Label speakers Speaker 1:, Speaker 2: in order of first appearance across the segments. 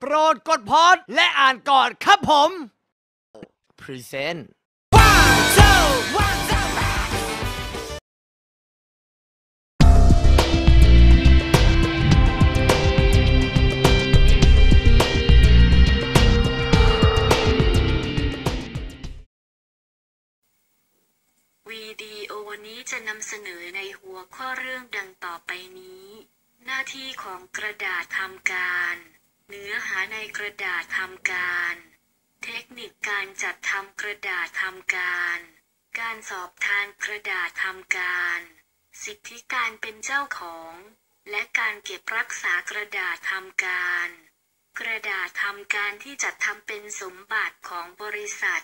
Speaker 1: โปรดกดพอดและอ่านก่อนครับผม Present
Speaker 2: วิดีโอนี้จะนำเสนอในหัวข้อเรื่องดังต่อไปนี้ หน้าที่ของกระดาษทำการ เนื้อหาในกระดาษทำการ เทคนิคการจัดทำกระดาษทำการ การสอบทานกระดาษทำการ สิทธิการเป็นเจ้าของ และการเก็บรักษากระดาษทำการ กระดาษทำการที่จัดทำเป็นสมบัติของบริษัท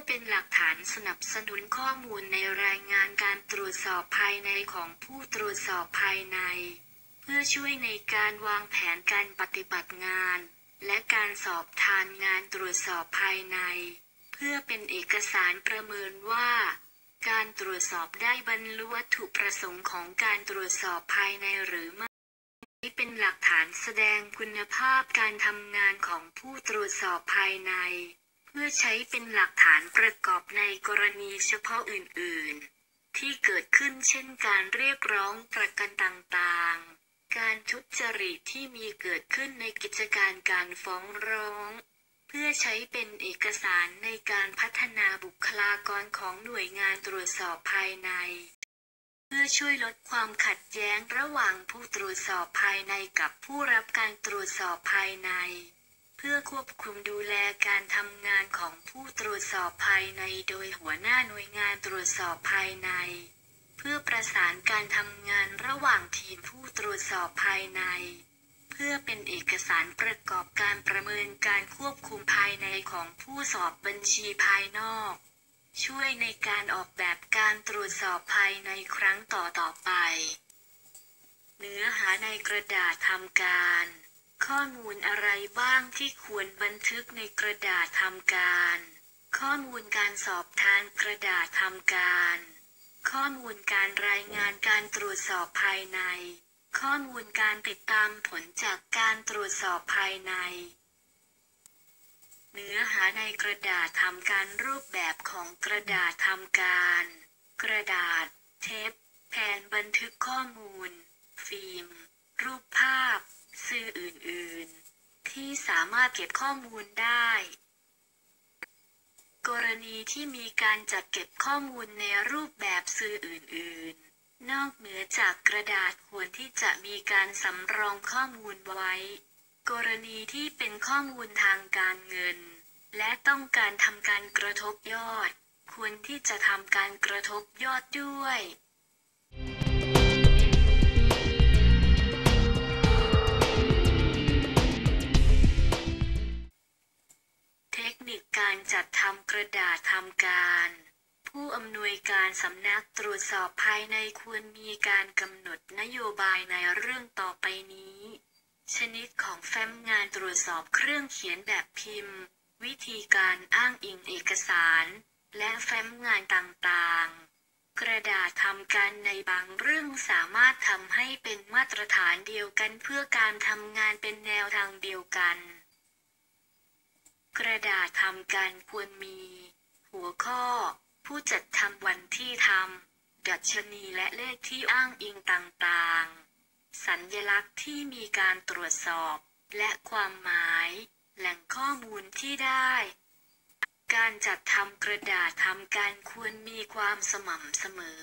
Speaker 2: อเป็นหลักฐานสนับสนุนข้อมูลในรายงานการตรวจสอบภายในของผู้ตรวจสอบภายใน เพื่อช่วยในการวางแผนการปฏิบัติงาน และการสอบทานงานตรวจสอบภายใน เพื่อเป็นเอกสารประเมินว่า การตรวจสอบได้บรรลุวัตถุประสงค์ของการตรวจสอบภายในหรือไม่นี้เป็นหลักฐานแสดงคุณภาพการทำงานของผู้ตรวจสอบภายใน เพื่อใช้เป็นหลักฐานประกอบในกรณีเฉพาะอื่น ๆ ที่เกิดขึ้นเช่นการเรียกร้องประกันต่างๆ การทุจริตที่มีเกิดขึ้นในกิจการการฟ้องร้อง เพื่อใช้เป็นเอกสารในการพัฒนาบุคลากรของหน่วยงานตรวจสอบภายในเพื่อช่วยลดความขัดแย้งระหว่างผู้ตรวจสอบภายในกับผู้รับการตรวจสอบภายใน เพื่อควบคุมดูแลการทำงานของผู้ตรวจสอบภายในโดยหัวหน้าหน่วยงานตรวจสอบภายใน เพื่อประสานการทำงานระหว่างทีมผู้ตรวจสอบภายใน เพื่อเป็นเอกสารประกอบการประเมินการควบคุมภายในของผู้สอบบัญชีภายนอก ช่วยในการออกแบบการตรวจสอบภายในครั้งต่อต่อไป เนื้อหาในกระดาษทำการ ข้อมูลอะไรบ้างที่ควรบันทึกในกระดาษทำการ ข้อมูลการสอบทานกระดาษทำการ ข้อมูลการรายงานการตรวจสอบภายใน ข้อมูลการติดตามผลจากการตรวจสอบภายใน เนื้อหาในกระดาษทำการรูปแบบของกระดาษทำการ กระดาษ เทป แผ่นบันทึกข้อมูล ฟิล์ม รูปภาพามารถเก็บข้อมูลได้ กรณีที่มีการจัดเก็บข้อมูลในรูปแบบสื่ออื่น ๆ นอกเหนือจากกระดาษควรที่จะมีการสำรองข้อมูลไว้ กรณีที่เป็นข้อมูลทางการเงิน และต้องการทำการกระทบยอด ควรที่จะทำการกระทบยอดด้วย นิคการจัดทำกระดาษทำการ ผู้อำนวยการสำนักตรวจสอบภายในควรมีการกำหนดนโยบายในเรื่องต่อไปนี้ ชนิดของแฟ้มงานตรวจสอบเครื่องเขียนแบบพิมพ์ วิธีการอ้างอิงเอกสาร และแฟ้มงานต่างๆกระดาษทำการในบางเรื่องสามารถทำให้เป็นมาตรฐานเดียวกันเพื่อการทำงานเป็นแนวทางเดียวกัน กระดาษทำการควรมี หัวข้อ ผู้จัดทำวันที่ทำดัชนีและเลขที่อ้างอิงต่างๆ สัญลักษณ์ที่มีการตรวจสอบ และความหมาย แหล่งข้อมูลที่ได้ การจัดทำกระดาษทำการควรมีความสม่ำเสมอ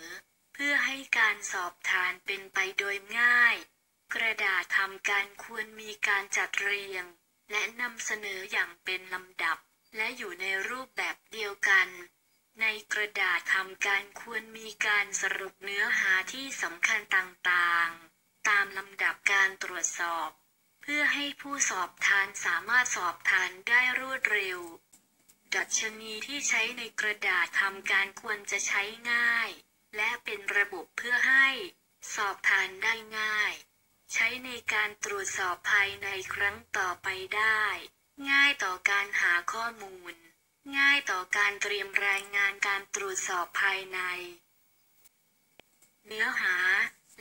Speaker 2: เพื่อให้การสอบทานเป็นไปโดยง่าย กระดาษทำการควรมีการจัดเรียง และนำเสนออย่างเป็นลำดับ และอยู่ในรูปแบบเดียวกัน ในกระดาษทำการควรมีการสรุปเนื้อหาที่สำคัญต่างๆ ตามลำดับการตรวจสอบ เพื่อให้ผู้สอบทานสามารถสอบทานได้รวดเร็ว ดัชนีที่ใช้ในกระดาษทำการควรจะใช้ง่าย และเป็นระบบเพื่อให้ สอบทานได้ง่าย ใช้ในการตรวจสอบภายในครั้งต่อไปได้ ง่ายต่อการหาข้อมูล ง่ายต่อการเตรียมรายงานการตรวจสอบภายใน เนื้อหา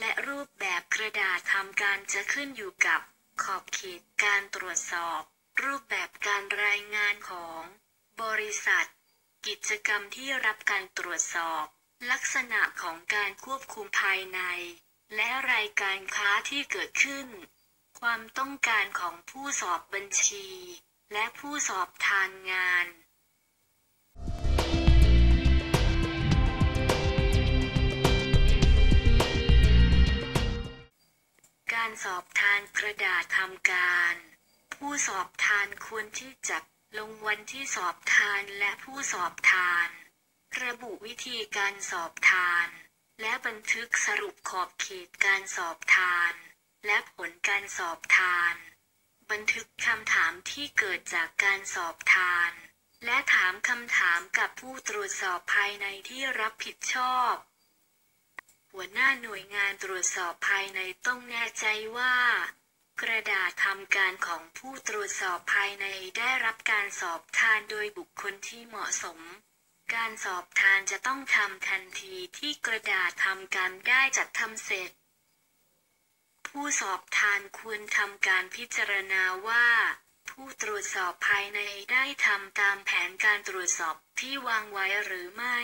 Speaker 2: และรูปแบบกระดาษทำการจะขึ้นอยู่กับ ขอบเขตการตรวจสอบ รูปแบบการรายงานของ บริษัท กิจกรรมที่รับการตรวจสอบ ลักษณะของการควบคุมภายใน และรายการค้าที่เกิดขึ้น ความต้องการของผู้สอบบัญชี และผู้สอบทานงานการสอบทานกระดาษทำการ ผู้สอบทานควรที่จะลงวันที่สอบทานและผู้สอบทาน ระบุวิธีการสอบทาน และบันทึกสรุปขอบเขตการสอบทาน และผลการสอบทาน บันทึกคำถามที่เกิดจากการสอบทาน และถามคำถามกับผู้ตรวจสอบภายในที่รับผิดชอบ หัวหน้าหน่วยงานตรวจสอบภายในต้องแน่ใจว่า กระดาษทำการของผู้ตรวจสอบภายในได้รับการสอบทานโดยบุคคลที่เหมาะสม การสอบทานจะต้องทำทันทีที่กระดาษทำการได้จัดทำเสร็จ ผู้สอบทานควรทำการพิจารณาว่า ผู้ตรวจสอบภายในได้ทำตามแผนการตรวจสอบที่วางไว้หรือไม่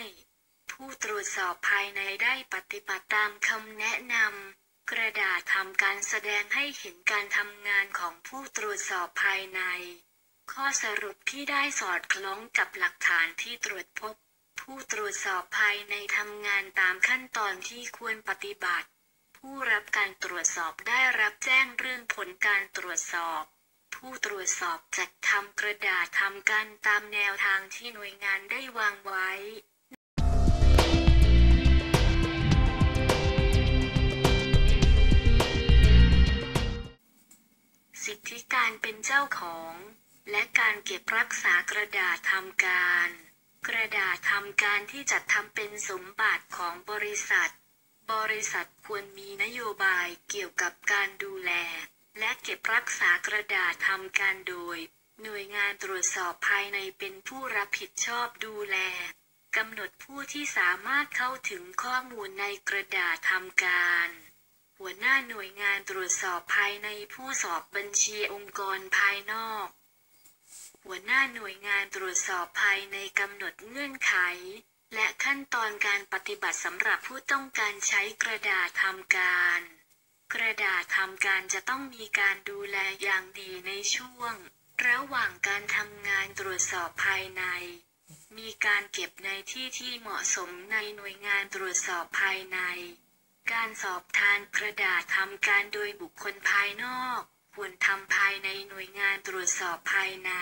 Speaker 2: ผู้ตรวจสอบภายในได้ปฏิบัติตามคำแนะนำกระดาษทำการแสดงให้เห็นการทำงานของผู้ตรวจสอบภายใน ข้อสรุปที่ได้สอดคล้องกับหลักฐานที่ตรวจพบ ผู้ตรวจสอบภายในทำงานตามขั้นตอนที่ควรปฏิบัติ ผู้รับการตรวจสอบได้รับแจ้งเรื่องผลการตรวจสอบ ผู้ตรวจสอบจัดทำกระดาษทำการตามแนวทางที่หน่วยงานได้วางไว้สิทธิการเป็นเจ้าของ และการเก็บรักษากระดาษทำการ กระดาษทำการที่จัดทำเป็นสมบัติของบริษัท บริษัทควรมีนโยบายเกี่ยวกับการดูแล และเก็บรักษากระดาษทำการโดย หน่วยงานตรวจสอบภายในเป็นผู้รับผิดชอบดูแลกำหนดผู้ที่สามารถเข้าถึงข้อมูลในกระดาษทำการ หัวหน้าหน่วยงานตรวจสอบภายในผู้สอบบัญชีองค์กรภายนอก หัวหน้าหน่วยงานตรวจสอบภายในกำหนดเงื่อนไข และขั้นตอนการปฏิบัติสำหรับผู้ต้องการใช้กระดาษทำการ กระดาษทำการจะต้องมีการดูแลอย่างดีในช่วง ระหว่างการทำงานตรวจสอบภายใน มีการเก็บในที่ที่เหมาะสมในหน่วยงานตรวจสอบภายใน การสอบทานกระดาษทำการโดยบุคคลภายนอกควรทำภายในหน่วยงานตรวจสอบภายใน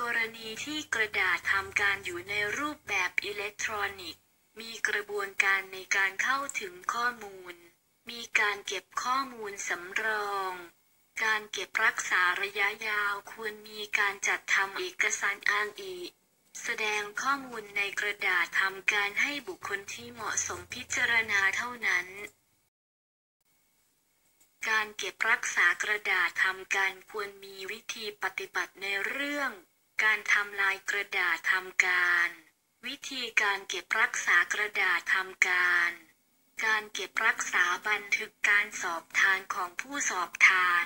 Speaker 2: กรณีที่กระดาษทำการอยู่ในรูปแบบอิเล็กทรอนิกส์ มีกระบวนการในการเข้าถึงข้อมูล มีการเก็บข้อมูลสำรอง การเก็บรักษาระยะยาวควรมีการจัดทำเอกสารอ้างอิงแสดงข้อมูลในกระดาษทำการให้บุคคลที่เหมาะสมพิจารณาเท่านั้น การเก็บรักษากระดาษทำการควรมีวิธีปฏิบัติในเรื่อง การทำลายกระดาษทำการ วิธีการเก็บรักษากระดาษทำการ การเก็บรักษาบันทึกการสอบทานของผู้สอบทาน